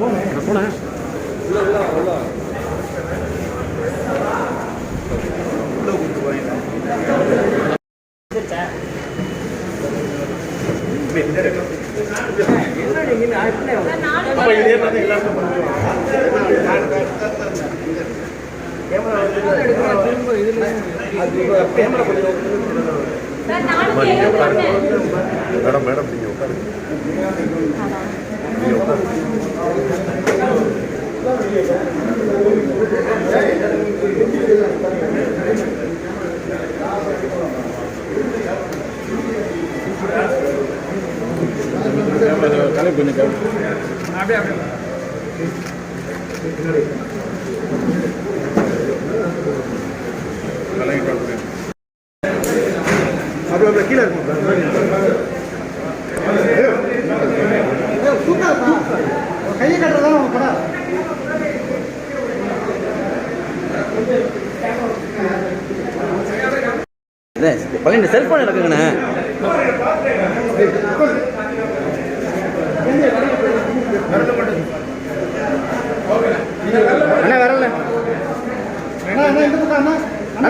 போனேன் madam madam நீங்க உட்காருங்க. அப்படி அப்படி கீழே இருக்கும். கையை கட்டுறதா உங்க படம் பழைய செல்போன் எடுக்குங்கண்ணே அண்ணா வரல அண்ணா அண்ணா இந்த பக்கம் அண்ணா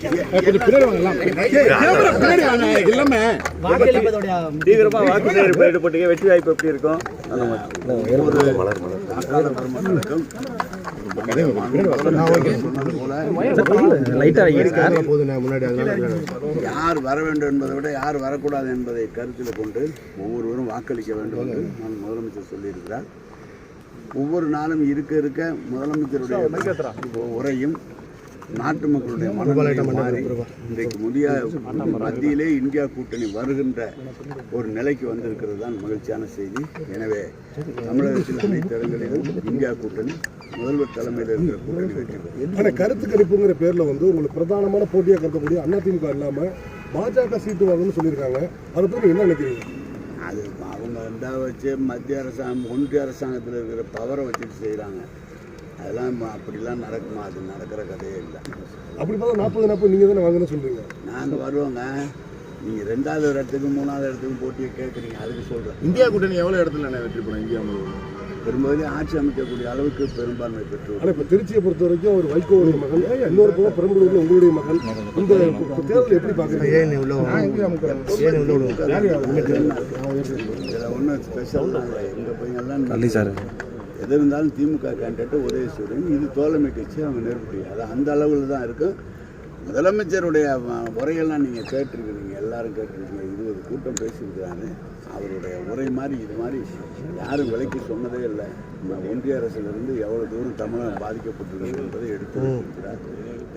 கொஞ்சம் கீழே இங்கிட்டு ஃபேஸ் மாதிரி தான் அண்ணா தீவிரமா வாக்கு சேகரிப்பு வெற்றி வாய்ப்பு எப்படி இருக்கும் யார் வர வேண்டும் என்பதை விட யார் வரக்கூடாது என்பதை கருத்தில் கொண்டு ஒவ்வொருவரும் வாக்களிக்க வேண்டும் என்று நான் முதலமைச்சர் சொல்லியிருக்கிறார். ஒவ்வொரு நாளும் இருக்க இருக்க முதலமைச்சருடைய உரையும் நாட்டு மக்களுடைய மனநிலை மாறி இன்றைக்கு முதிய மத்தியிலே இந்தியா கூட்டணி வருகின்ற ஒரு நிலைக்கு வந்திருக்கிறது தான் மகிழ்ச்சியான செய்தி. எனவே தமிழகத்தில் அனைத்து இடங்களிலும் இந்தியா கூட்டணி முதல்வர் தலைமையில் இருக்கிற கூட்டணி வெற்றி பெறும். கருத்து கணிப்புங்கிற பேர்ல வந்து உங்களுக்கு பிரதானமான போட்டியா கருதக்கூடிய அதிமுக இல்லாம பாஜக சீட்டு வாங்கணும்னு சொல்லியிருக்காங்க. அதை நீங்க என்ன நினைக்கிறீங்க? அது அவங்க ரெண்டா வச்சு மத்திய அரசாங்கம் ஒன்றிய அரசாங்கத்தில் இருக்கிற பவரை வச்சுட்டு செய்கிறாங்க அதெல்லாம் அப்படிலாம் நடக்குமா? அது நடக்கிற கதையே இல்லை. அப்படி பார்த்தா நாற்பது நாற்பது நீங்க தானே வாங்கணும்னு சொல்றீங்க. நாங்கள் வருவோங்க. நீங்கள் ரெண்டாவது இடத்துக்கு மூணாவது இடத்துக்கு போட்டியை கேட்குறீங்க அதுக்கு சொல்கிறேன் இந்தியா கூட்டணி எவ்வளவு இடத்துல நான் வெற்றி பெறும் இந்தியா முழுவதும். பெரும்பகுதி ஆட்சி அமைக்கக்கூடிய அளவுக்கு பெரும்பான்மை பெற்று ஆனா இப்ப திருச்சியை பொறுத்த வரைக்கும் ஒரு வைகோவுடைய மகன் இன்னொரு பக்கம் பெரம்பலூர்ல உங்களுடைய மகன். இந்த தேர்தல் எப்படி இதில் ஒன்றும் ஸ்பெஷல் எங்கள் பையன்லாம் தள்ளி சார். எது இருந்தாலும் திமுக கேண்டிடேட் உதயசூரியன் இது தோழமை கட்சி அவங்க நெருப்படி அது அந்த அளவில் தான் இருக்கும் முதலமைச்சருடைய உரையெல்லாம் நீங்கள் கேட்டிருக்கிறீங்க எல்லாரும் கேட்டிருக்கீங்க. இருபது கூட்டம் பேசியிருக்கிறாங்க அவருடைய உரை மாதிரி இது மாதிரி யாரும் விலைக்கு சொன்னதே இல்லை. நம்ம ஒன்றிய அரசிலிருந்து எவ்வளோ தூரம் தமிழகம் பாதிக்கப்பட்டுள்ளது என்பதை எடுத்து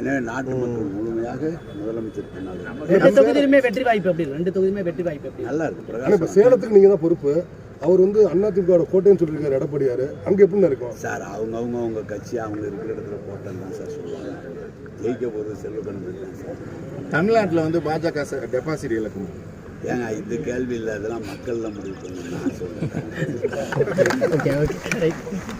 எனவே நாட்டு மக்கள் முழுமையாக முதலமைச்சர் பின்னால் இருக்காங்க. ரெண்டு தொகுதியிலுமே வெற்றி வாய்ப்பு எப்படி? ரெண்டு தொகுதியுமே வெற்றி வாய்ப்பு எப்படி? நல்லா இருக்கு. சேலத்துக்கு நீங்க தான் பொறுப்பு. அவர் வந்து அதிமுக கோட்டைன்னு சொல்லியிருக்காரு எடப்பாடியாரு. அங்க எப்படி இருக்கும்? சார் அவங்க அவங்க அவங்க கட்சி அவங்க இருக்கிற இடத்துல போட்டேன்னு தான் சார் சொல்லுவாங்க. ஜெயிக்க போகிறது தான் சார். தமிழ்நாட்டில் வந்து பாஜக டெபாசிட் இழக்கும்? ஏங்க இது கேள்வி இல்லை இதெல்லாம் மக்கள் தான் முடிவு பண்ணணும் நான் ஓகே